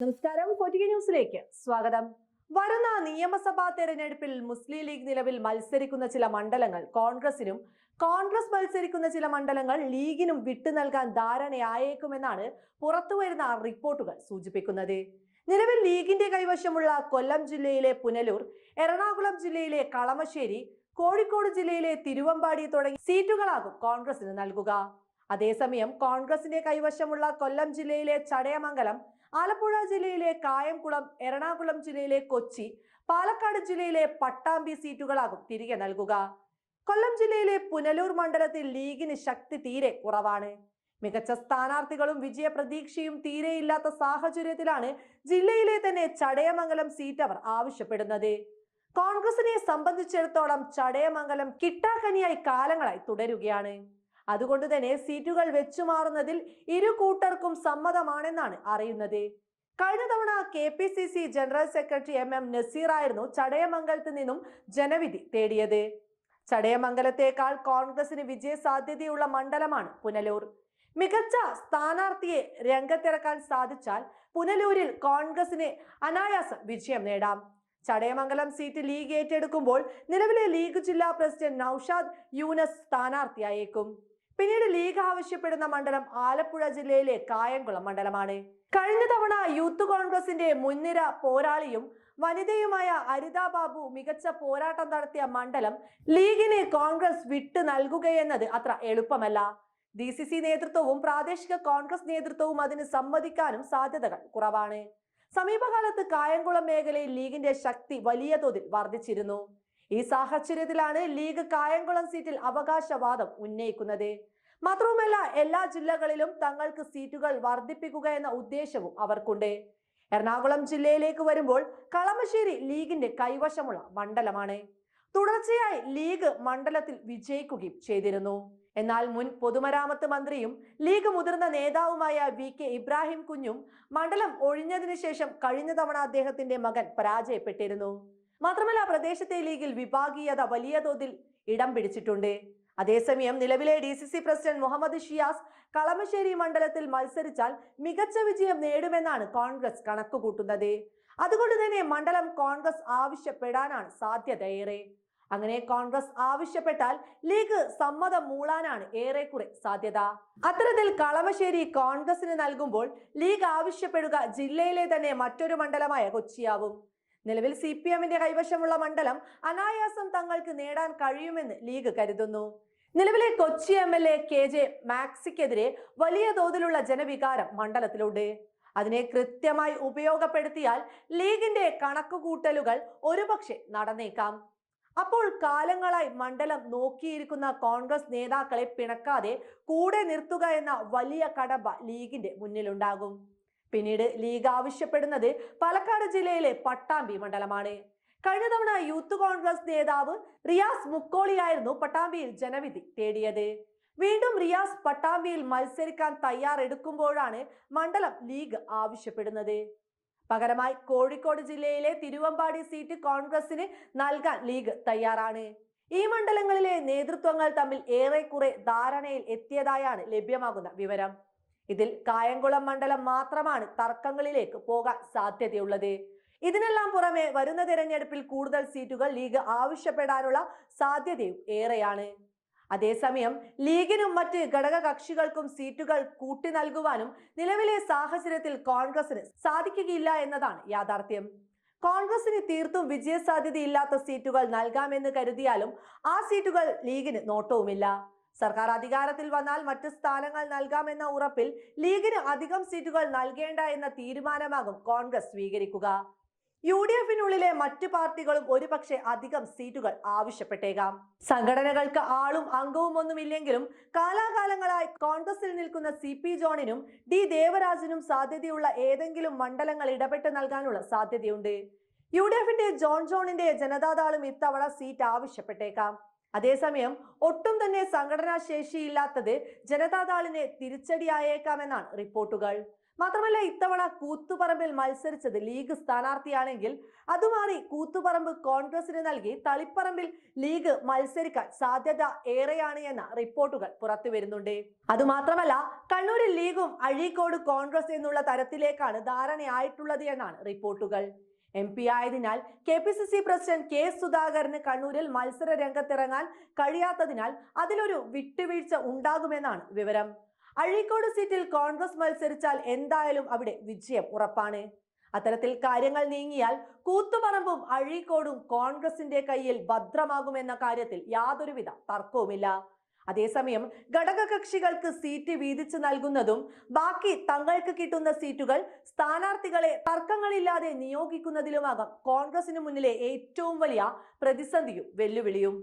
നമസ്കാരം. പൊറ്റിക ന്യൂസിലേക്ക് സ്വാഗതം. വരുന്ന നിയമസഭാ തെരഞ്ഞെടുപ്പിൽ മുസ്ലിം ലീഗ് നിലവിൽ മത്സരിക്കുന്ന ചില മണ്ഡലങ്ങൾ കോൺഗ്രസിനും കോൺഗ്രസ് മത്സരിക്കുന്ന ചില മണ്ഡലങ്ങൾ ലീഗിനും വിട്ടു നൽകാൻ ധാരണയായേക്കുമെന്നാണ് പുറത്തുവരുന്ന റിപ്പോർട്ടുകൾ സൂചിപ്പിക്കുന്നത്. നിലവിൽ ലീഗിന്റെ കൈവശമുള്ള കൊല്ലം ജില്ലയിലെ പുനലൂർ എറണാകുളം ജില്ലയിലെ കളമശ്ശേരി കോഴിക്കോട് ജില്ലയിലെ തിരുവമ്പാടി തുടങ്ങിയ സീറ്റുകളാകും കോൺഗ്രസിന് നൽകുക. അതേസമയം കോൺഗ്രസിന്റെ കൈവശമുള്ള കൊല്ലം ജില്ലയിലെ ചടയമംഗലം ആലപ്പുഴ ജില്ലയിലെ കായംകുളം എറണാകുളം ജില്ലയിലെ കൊച്ചി പാലക്കാട് ജില്ലയിലെ പട്ടാമ്പി സീറ്റുകളാകും തിരികെ നൽകുക. കൊല്ലം ജില്ലയിലെ പുനലൂർ മണ്ഡലത്തിൽ ലീഗിന് ശക്തി തീരെ കുറവാണ്. മികച്ച സ്ഥാനാർത്ഥികളും വിജയപ്രതീക്ഷയും തീരെയില്ലാത്ത സാഹചര്യത്തിലാണ് ജില്ലയിലെ തന്നെ ചടയമംഗലം സീറ്റ് അവർ ആവശ്യപ്പെടുന്നത്. കോൺഗ്രസിനെ സംബന്ധിച്ചിടത്തോളം ചടയമംഗലം കിട്ടാക്കനിയായി കാലങ്ങളായി തുടരുകയാണ്. അതുകൊണ്ട് തന്നെ സീറ്റുകൾ വെച്ചുമാറുന്നതിൽ ഇരു കൂട്ടർക്കും സമ്മതമാണെന്നാണ് അറിയുന്നത്. കഴിഞ്ഞ തവണ K P C C general secretary M M Nazeer ആയിരുന്നു ചടയമംഗലത്ത് നിന്നും ജനവിധി തേടിയത്. ചടയമംഗലത്തേക്കാൾ കോൺഗ്രസിന് വിജയ സാധ്യതയുള്ള മണ്ഡലമാണ് പുനലൂർ. മികച്ച സ്ഥാനാർത്ഥിയെ രംഗത്തിറക്കാൻ സാധിച്ചാൽ പുനലൂരിൽ കോൺഗ്രസിന് അനായാസം വിജയം നേടാം. ചടയമംഗലം സീറ്റ് ലീഗ് ഏറ്റെടുക്കുമ്പോൾ നിലവിലെ ലീഗ് ജില്ലാ പ്രസിഡന്റ് നൌഷാദ് യൂനസ് സ്ഥാനാർത്ഥിയായേക്കും. പിന്നീട് ലീഗ് ആവശ്യപ്പെടുന്ന മണ്ഡലം ആലപ്പുഴ ജില്ലയിലെ കായംകുളം മണ്ഡലമാണ്. കഴിഞ്ഞ തവണ യൂത്ത് കോൺഗ്രസിന്റെ മുൻനിര പോരാളിയും വനിതയുമായ അരിത ബാബു മികച്ച പോരാട്ടം നടത്തിയ മണ്ഡലം ലീഗിന് കോൺഗ്രസ് വിട്ടു നൽകുകയെന്നത് അത്ര എളുപ്പമല്ല. ഡി സി സി നേതൃത്വവും പ്രാദേശിക കോൺഗ്രസ് നേതൃത്വവും അതിന് സമ്മതിക്കാനും സാധ്യതകൾ കുറവാണ്. സമീപകാലത്ത് കായംകുളം മേഖലയിൽ ലീഗിന്റെ ശക്തി വലിയ തോതിൽ വർദ്ധിച്ചിരുന്നു. ഈ സാഹചര്യത്തിലാണ് ലീഗ് കായംകുളം സീറ്റിൽ അവകാശവാദം ഉന്നയിക്കുന്നത്. മാത്രവുമല്ല എല്ലാ ജില്ലകളിലും തങ്ങൾക്ക് സീറ്റുകൾ വർദ്ധിപ്പിക്കുക എന്ന ഉദ്ദേശവും അവർക്കുണ്ട്. എറണാകുളം ജില്ലയിലേക്ക് വരുമ്പോൾ കളമശ്ശേരി ലീഗിന്റെ കൈവശമുള്ള മണ്ഡലമാണ്. തുടർച്ചയായി ലീഗ് മണ്ഡലത്തിൽ വിജയിക്കുകയും ചെയ്തിരുന്നു. എന്നാൽ മുൻ പൊതുമരാമത്ത് മന്ത്രിയും ലീഗ് മുതിർന്ന നേതാവുമായ വി കെ ഇബ്രാഹിം കുഞ്ഞും മണ്ഡലം ഒഴിഞ്ഞതിനു ശേഷം കഴിഞ്ഞ തവണ അദ്ദേഹത്തിന്റെ മകൻ പരാജയപ്പെട്ടിരുന്നു. മാത്രമല്ല പ്രദേശത്തെ ലീഗിൽ വിഭാഗീയത വലിയ തോതിൽ ഇടം പിടിച്ചിട്ടുണ്ട്. അതേസമയം നിലവിലെ D C C president Muhammad Shiyas Kalamassery മണ്ഡലത്തിൽ മത്സരിച്ചാൽ മികച്ച വിജയം നേടുമെന്നാണ് കോൺഗ്രസ് കണക്കുകൂട്ടുന്നത്. അതുകൊണ്ട് തന്നെ മണ്ഡലം കോൺഗ്രസ് ആവശ്യപ്പെടാനാണ് സാധ്യതയേറെ. അങ്ങനെ കോൺഗ്രസ് ആവശ്യപ്പെട്ടാൽ ലീഗ് സമ്മതം മൂളാനാണ് ഏറെക്കുറെ സാധ്യത. അത്തരത്തിൽ കളമശ്ശേരി കോൺഗ്രസിന് നൽകുമ്പോൾ ലീഗ് ആവശ്യപ്പെടുക ജില്ലയിലെ തന്നെ മറ്റൊരു മണ്ഡലമായ കൊച്ചിയാവും. നിലവിൽ സി പി എമ്മിന്റെ കൈവശമുള്ള മണ്ഡലം അനായാസം തങ്ങൾക്ക് നേടാൻ കഴിയുമെന്ന് ലീഗ് കരുതുന്നു. നിലവിലെ Kochi M L A K J മാക്സിക്കെതിരെ വലിയ തോതിലുള്ള ജനവികാരം മണ്ഡലത്തിലുണ്ട്. അതിനെ കൃത്യമായി ഉപയോഗപ്പെടുത്തിയാൽ ലീഗിന്റെ കണക്കുകൂട്ടലുകൾ ഒരുപക്ഷെ നടന്നേക്കാം. അപ്പോൾ കാലങ്ങളായി മണ്ഡലം നോക്കിയിരിക്കുന്ന കോൺഗ്രസ് നേതാക്കളെ പിണക്കാതെ കൂടെ നിർത്തുക എന്ന വലിയ കടമ്പ ലീഗിന്റെ മുന്നിലുണ്ടാകും. പിന്നീട് ലീഗ് ആവശ്യപ്പെടുന്നത് പാലക്കാട് ജില്ലയിലെ പട്ടാമ്പി മണ്ഡലമാണ്. കഴിഞ്ഞ തവണ യൂത്ത് കോൺഗ്രസ് നേതാവ് റിയാസ് മുക്കോളിയായിരുന്നു പട്ടാമ്പിയിൽ ജനവിധി തേടിയത്. വീണ്ടും റിയാസ് പട്ടാമ്പിയിൽ മത്സരിക്കാൻ തയ്യാറെടുക്കുമ്പോഴാണ് മണ്ഡലം ലീഗ് ആവശ്യപ്പെടുന്നത്. പകരമായി കോഴിക്കോട് ജില്ലയിലെ തിരുവമ്പാടി സീറ്റ് കോൺഗ്രസിന് നൽകാൻ ലീഗ് തയ്യാറാണ്. ഈ മണ്ഡലങ്ങളിലെ നേതൃത്വങ്ങൾ തമ്മിൽ ഏറെക്കുറെ ധാരണയിൽ എത്തിയതായാണ് ലഭ്യമാകുന്ന വിവരം. ഇതിൽ കായംകുളം മണ്ഡലം മാത്രമാണ് തർക്കങ്ങളിലേക്ക് പോകാൻ സാധ്യതയുള്ളത്. ഇതിനെല്ലാം പുറമെ വരുന്ന തെരഞ്ഞെടുപ്പിൽ കൂടുതൽ സീറ്റുകൾ ലീഗ് ആവശ്യപ്പെടാനുള്ള സാധ്യതയും ഏറെയാണ്. അതേസമയം ലീഗിനും മറ്റ് ഘടക കക്ഷികൾക്കും സീറ്റുകൾ കൂട്ടി നൽകുവാനും നിലവിലെ സാഹചര്യത്തിൽ കോൺഗ്രസിന് സാധിക്കുകയില്ല എന്നതാണ് യാഥാർത്ഥ്യം. കോൺഗ്രസിന് തീർത്തും വിജയസാധ്യതയില്ലാത്ത സീറ്റുകൾ നൽകാമെന്ന് കരുതിയാലും ആ സീറ്റുകൾ ലീഗിന് നോട്ടവുമില്ല. സർക്കാർ അധികാരത്തിൽ വന്നാൽ മറ്റ് സ്ഥാനങ്ങൾ നൽകാമെന്ന ഉറപ്പിൽ ലീഗിന് അധികം സീറ്റുകൾ നൽകേണ്ട എന്ന തീരുമാനമാകും കോൺഗ്രസ് സ്വീകരിക്കുക. യു ഡി എഫിനുള്ളിലെ മറ്റു പാർട്ടികളും ഒരുപക്ഷെ അധികം സീറ്റുകൾ ആവശ്യപ്പെട്ടേക്കാം. സംഘടനകൾക്ക് ആളും അംഗവും ഒന്നുമില്ലെങ്കിലും കാലാകാലങ്ങളായി കോൺഗ്രസിൽ നിൽക്കുന്ന സി പി ജോണിനും ഡി ദേവരാജനും സാധ്യതയുള്ള ഏതെങ്കിലും മണ്ഡലങ്ങൾ ഇടപെട്ട് നൽകാനുള്ള സാധ്യതയുണ്ട്. യു ഡി എഫിന്റെ ജോൺ ജോണിന്റെ ജനതാദാളും ഇത്തവണ സീറ്റ് ആവശ്യപ്പെട്ടേക്കാം. അതേസമയം ഒട്ടും തന്നെ സംഘടനാ ശേഷിയില്ലാത്തത് ജനതാദളിനെ തിരിച്ചടിയായേക്കാമെന്നാണ് റിപ്പോർട്ടുകൾ. മാത്രമല്ല ഇത്തവണ കൂത്തുപറമ്പിൽ മത്സരിച്ചത് ലീഗ് സ്ഥാനാർത്ഥിയാണെങ്കിൽ അതുമാറി കൂത്തുപറമ്പ് കോൺഗ്രസിന് നൽകി തളിപ്പറമ്പിൽ ലീഗ് മത്സരിക്കാൻ സാധ്യത ഏറെയാണ് എന്ന റിപ്പോർട്ടുകൾ പുറത്തു വരുന്നുണ്ട്. അതുമാത്രമല്ല കണ്ണൂരിൽ ലീഗും അഴീക്കോട് കോൺഗ്രസ് എന്നുള്ള തരത്തിലേക്കാണ് ധാരണയായിട്ടുള്ളത് എന്നാണ് റിപ്പോർട്ടുകൾ. എം പി ആയതിനാൽ K P C C president K സുധാകരന് കണ്ണൂരിൽ മത്സര രംഗത്തിറങ്ങാൻ കഴിയാത്തതിനാൽ അതിലൊരു വിട്ടുവീഴ്ച ഉണ്ടാകുമെന്നാണ് വിവരം. അഴീക്കോട് സീറ്റിൽ കോൺഗ്രസ് മത്സരിച്ചാൽ എന്തായാലും അവിടെ വിജയം ഉറപ്പാണ്. അത്തരത്തിൽ കാര്യങ്ങൾ നീങ്ങിയാൽ കൂത്തുപറമ്പും അഴീക്കോടും കോൺഗ്രസിന്റെ കയ്യിൽ ഭദ്രമാകുമെന്ന കാര്യത്തിൽ യാതൊരുവിധ തർക്കവുമില്ല. അതേസമയം ഘടകകക്ഷികൾക്ക് സീറ്റ് വീതിച്ചു നൽകുന്നതും ബാക്കി തങ്ങൾക്ക് കിട്ടുന്ന സീറ്റുകൾ സ്ഥാനാർത്ഥികളെ തർക്കങ്ങളില്ലാതെ നിയോഗിക്കുന്നതിലുമാകാം കോൺഗ്രസിന് മുന്നിലെ ഏറ്റവും വലിയ പ്രതിസന്ധിയും വെല്ലുവിളിയും.